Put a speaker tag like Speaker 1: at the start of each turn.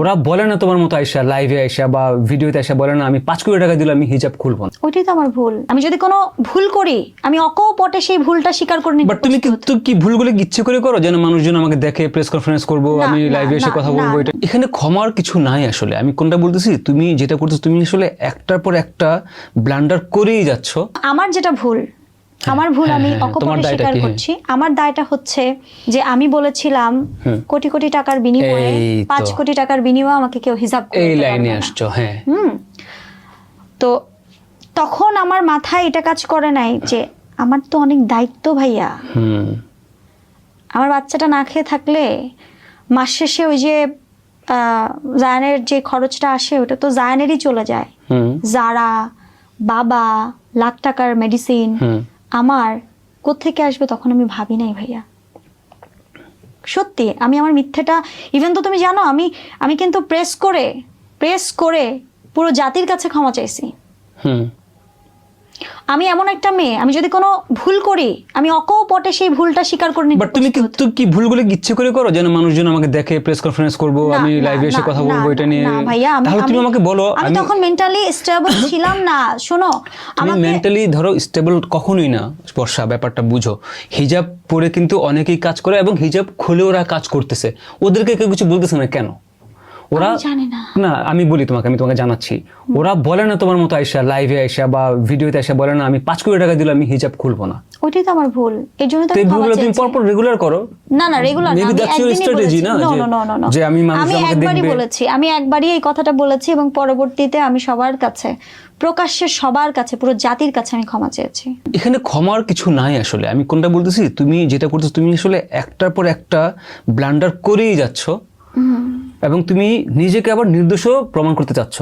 Speaker 1: ওরা বলে না তোমার মতো আইসা লাইভে আইসা বা ভিডিওতে আইসা বলে না আমি পাঁচ কোটি টাকা দিলে আমি হিজাব খুলবো না।
Speaker 2: ওইটাই তো আমার ভুল। আমি যদি কোনো ভুল করি আমি অকপটে সেই ভুলটা স্বীকার করে নিতে
Speaker 1: বাট তুমি
Speaker 2: প্রস্তুত।
Speaker 1: কিন্তু কি ভুলগুলো ইচ্ছে করে করো? যেন মানুষজন আমাকে দেখে প্রেস কনফারেন্স করব আমি লাইভে এসে কথা বলব। এটা এখানে ক্ষমার কিছু নাই আসলে। আমি কোনটা বলতেছি? তুমি যেটা করতেছো তুমি আসলে একটার পর একটা ব্লান্ডার করেই যাচ্ছ।
Speaker 2: আমার যেটা ভুল আমার ভুল
Speaker 1: হ্যাঁ,
Speaker 2: আমি
Speaker 1: হ্যাঁ, হ্যাঁ,
Speaker 2: অকপটে স্বীকার
Speaker 1: হ্যাঁ।
Speaker 2: করছি। আমার দায়টা হচ্ছে যে আমি বলেছিলাম কোটি কোটি টাকার বিনিময়ে পাঁচ কোটি টাকার বিনিময়ে আমাকে কেউ হিসাব করে
Speaker 1: এই লাইনে। আসছো হ্যাঁ।
Speaker 2: হুম। তো তখন আমার মাথায় এটা কাজ করে নাই যে আমার তো অনেক দায়িত্ব ভাইয়া। আমার বাচ্চাটা না খেয়ে থাকলে মাস শেষে ওই যে আহ, জায়ানের যে খরচটা আসে ওটা তো জায়ানেরই চলে যায়। যারা বাবা লাখ টাকার মেডিসিন আমার কোত্থেকে আসবে তখন আমি ভাবি নাই ভাইয়া। সত্যি, আমি আমার মিথ্যেটা ইভেন তো তুমি জানো, আমি আমি কিন্তু প্রেস করে প্রেস করে পুরো জাতির কাছে ক্ষমা চাইছি।
Speaker 1: হুম।
Speaker 2: আমি এমন একটা মেয়ে আমি যদি কোনো ভুল করি আমি অকপটে সেই ভুলটা স্বীকার করে নিতে
Speaker 1: বাট তুমি
Speaker 2: প্রস্তুত।
Speaker 1: কিন্তু কি ভুলগুলো ইচ্ছে করে করো? যেন মানুষজন আমাকে দেখে প্রেস কনফারেন্স করব আমি লাইভে এসে কথা বলব এটা নিয়ে
Speaker 2: না, ভাইয়া আমি
Speaker 1: তাহলে তুমি আমাকে বলো
Speaker 2: আমি
Speaker 1: আমি
Speaker 2: তখন মেন্টালি স্টেবল ছিলাম না শোনো আমি
Speaker 1: মেন্টালি ধরো স্টেবল কখনোই না বর্ষা ব্যাপারটা বুঝো। হিজাব পরে কিন্তু অনেকেই কাজ করে এবং হিজাব খুলে ওরা কাজ করতেছে। ওদেরকে কেউ কিছু বলতেছে না কেন? ওরা
Speaker 2: জানি না।
Speaker 1: না আমি বলি তোমাকে আমি তোমাকে জানাচ্ছি। ওরা বলে না তোমার মতো আইসা লাইভে আইসা বা ভিডিওতে আইসা বলে না আমি পাঁচ কোটি টাকা দিলে আমি হিজাব খুলবো না।
Speaker 2: ওইটাই তো আমার ভুল। এই জন্য তো
Speaker 1: এই ভুলগুলো তুমি পরপর রেগুলার করো?
Speaker 2: না না regular
Speaker 1: Maybe that's your strategy না, যে- যে আমি মানুষ
Speaker 2: আমি একবারই বলেছি আমি একবারই এই কথাটা বলেছি এবং পরবর্তীতে আমি সবার কাছে প্রকাশ্যে সবার কাছে পুরো জাতির কাছে আমি ক্ষমা চেয়েছি।
Speaker 1: এখানে ক্ষমার কিছু নাই আসলে। আমি কোনটা বলতেছি? তুমি যেটা করতেছো তুমি আসলে একটার পর একটা ব্লান্ডার করেই যাচ্ছ। এবং তুমি নিজেকে আবার নির্দোষও প্রমাণ করতে চাচ্ছ।